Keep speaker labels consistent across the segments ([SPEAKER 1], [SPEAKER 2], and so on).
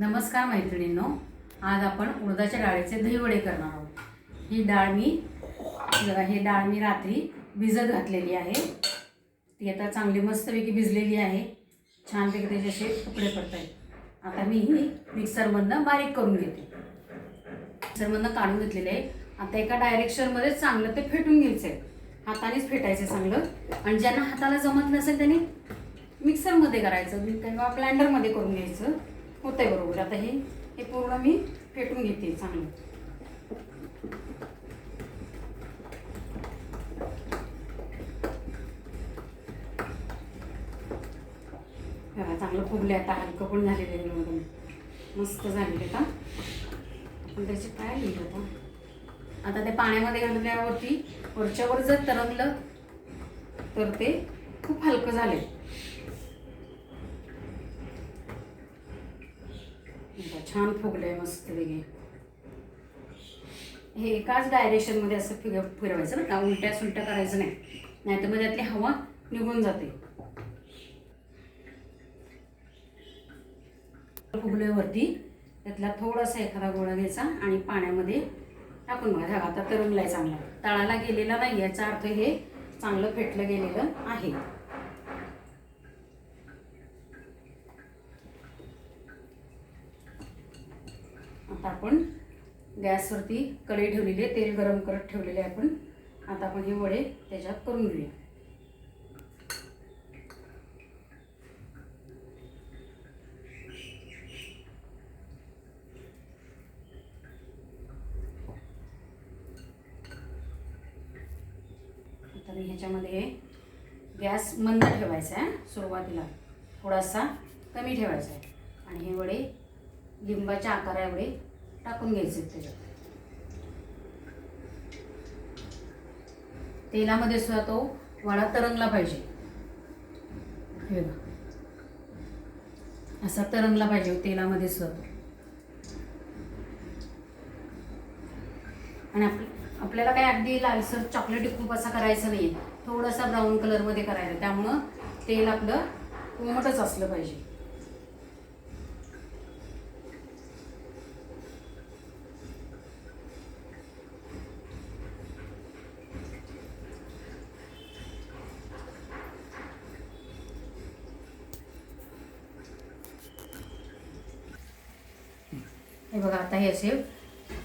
[SPEAKER 1] नमस्कार मैत्रिणींनो आज आपण उडदाच्या डाळीचे दहीवडे करणार आहोत. ही डाळ मी जरा ही डाळ मी रात्री भिजत घातलेली आहे. ती आता चांगली मस्तपैकी भिजलेली आहे. छानपैकी त्याचे असे तुकडे पडत आहेत. आता मी ही मिक्सरमधनं बारीक करून घेते. मिक्सरमधनं काढून घेतलेले आहे. आता एका डायरेक्शनमध्येच चांगलं ते फेटून घ्यायचं आहे हातानेच फेटायचं चांगलं. आणि ज्यांना हाताला जमत नसेल त्यांनी मिक्सरमध्ये करायचं. किंवा ब्लँडरमध्ये करून घ्यायचं. होतंय बरोबर. आता हे हे पूर्ण मी फेटून घेते चांगलं. चांगलं फुगले आता. हलकं पण झालेलं आहे मस्त झालेले का? पण त्याचे काय लिहिलं आता? आता ते पाण्यामध्ये घातल्यावरती वरच्यावर जर तरंगलं तर ते खूप हलकं झालं आता छान फुगलंय मस्त वेगळे हे एकाच डायरेक्शनमध्ये असं फिर फिरवायचं बरं का उलट्या सुलट्या करायचं नाही. नाहीतर मग त्यातली हवा निघून जाते. फुगल्यावरती त्यातला थोडासा एखादा गोळा घ्यायचा आणि पाण्यामध्ये टाकून बघा आता तरंगलाय चांगला. तळाला गेलेला नाही याचा अर्थ हे चांगलं फेटलं गेलेलं आहे. आता आपण गॅसवरती कढई ठेवलेली आहे तेल गरम करत ठेवलेले आहे आपण. आता आपण हे वडे त्याच्यात करून घेऊया. आता मी ह्याच्यामध्ये गॅस मंद ठेवायचा आहे सुरुवातीला थोडासा कमी ठेवायचा आहे. आणि हे वडे लिंबाच्या आकारा एवढे टाकून घ्यायचे त्याच्यात. तेलामध्ये सुद्धा तो वडा तरंगला पाहिजे. हे बघा. असा तरंगला पाहिजे तेलामध्ये सुद्धा तो. आणि आप आपल्याला काय अगदी लालसर चॉकलेटी खूप असा करायचा नाही आहे थोडासा ब्राऊन कलरमध्ये करायला त्यामुळं तेल आपलं कोमटच असलं पाहिजे. हे बघा आता हे असे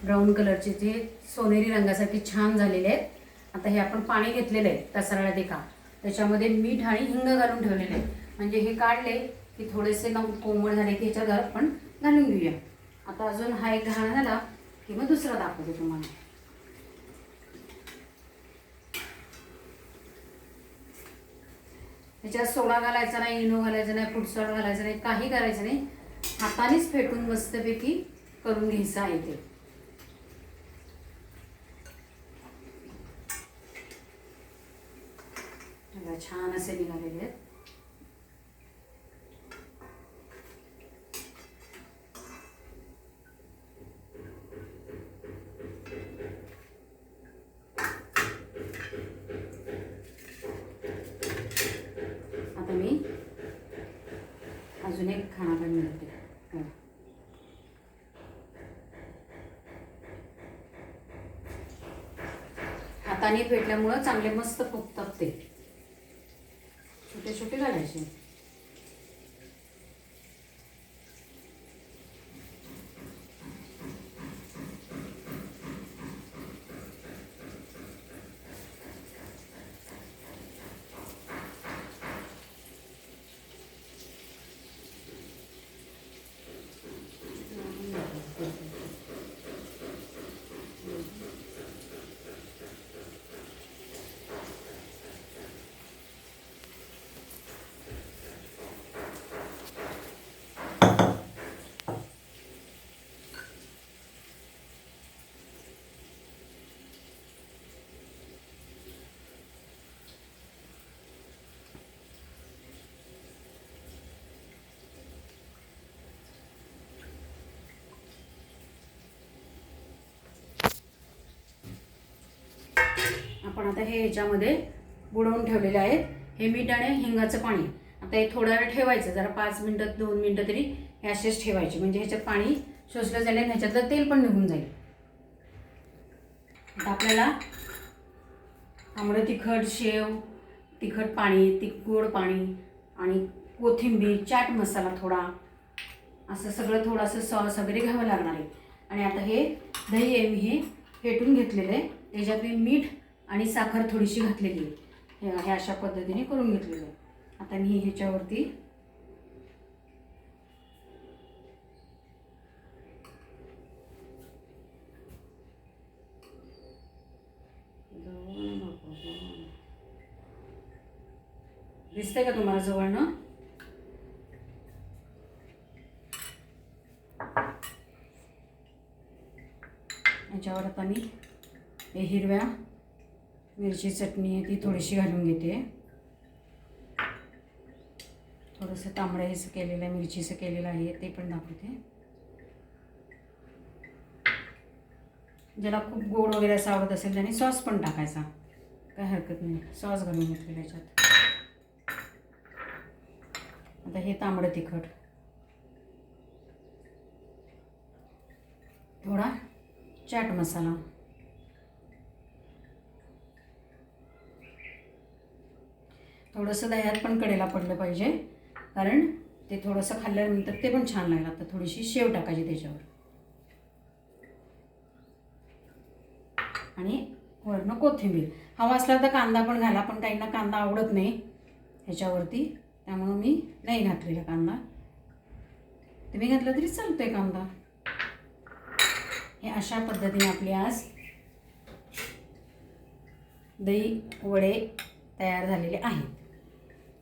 [SPEAKER 1] ब्राऊन कलरचे जे सोनेरी रंगासाठी छान झालेले आहेत. आता हे आपण पाणी घेतलेलं आहे कचराळा देखा त्याच्यामध्ये मीठ आणि हिंग घालून ठेवलेले आहे. म्हणजे हे काढले की थोडेसे नऊ कोमळ झाले की ह्याच्यात आपण घालून घेऊया. आता अजून हा एक घाण झाला की मग दुसरा दाखवते तुम्हाला. त्याच्यात सोडा घालायचा नाही इनो घालायचा नाही फुटसॉट घालायचा नाही काही करायचं नाही. हातानेच फेटून मस्तपैकी करून घ्यायचं आहे ते. छान असे निघालेले आहेत. आता मी अजून एक खाना पण मिळते बघा. हाताने फेटल्यामुळं चांगले मस्त फुगतात ते. छोटे छोटे घालायचे आपण आता हे ह्याच्यामध्ये बुडवून ठेवलेले आहेत. हे मीठ आणि हिंगाचं पाणी. आता हे थोडा वेळ ठेवायचं. जरा पाच मिनटं दोन मिनटं तरी हे असेच ठेवायचे. म्हणजे ह्याच्यात पाणी शोषलं जाईल आणि ह्याच्यातलं तेल पण निघून जाईल. आता आपल्याला आंबडं तिखट शेव तिखट पाणी ति गोड पाणी आणि कोथिंबीर चाट मसाला थोडा असं सगळं थोडंसं सॉस वगैरे घ्यावं लागणार आहे. आणि आता हे दही आहे मी हे फेटून घेतलेलं आहे. त्याच्यात मी मीठ आणि साखर थोडीशी घातलेली आहे. हे अशा पद्धतीने करून घेतलेलं आहे. आता मी ह्याच्यावरती दिसतंय का तुम्हाला जवळनं? याच्यावर आता मी हे हिरव्या मिरची चटणी आहे ती थोडीशी घालून घेते. थोडंसं तांबडं केलेलं आहे मिरचीचं केलेलं आहे ते पण दाखवते. ज्याला खूप गोड वगैरे असं आवडत असेल त्याने सॉस पण टाकायचा. काय हरकत नाही सॉस घालून घेतले याच्यात आता हे तांबडं तिखट. थोडा चाट मसाला. थोडंसं दह्यात पण कडेला पडलं पाहिजे. कारण ते थोडंसं खाल्ल्यानंतर ते पण छान लागेल. आता थोडीशी शेव टाकायची त्याच्यावर. आणि वरनं कोथिंबीर. हवा असला तर कांदा पण घाला पण काहींना कांदा आवडत नाही ह्याच्यावरती. त्यामुळं मी नाही घातलेला कांदा. तुम्ही घातला तरी चालतोय कांदा. हे अशा पद्धतीने आपली आज दही वडे तयार झालेले आहेत.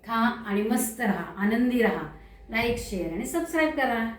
[SPEAKER 1] खा आणि मस्त राहा आनंदी राहा. लाईक शेअर आणि सबस्क्राईब करा.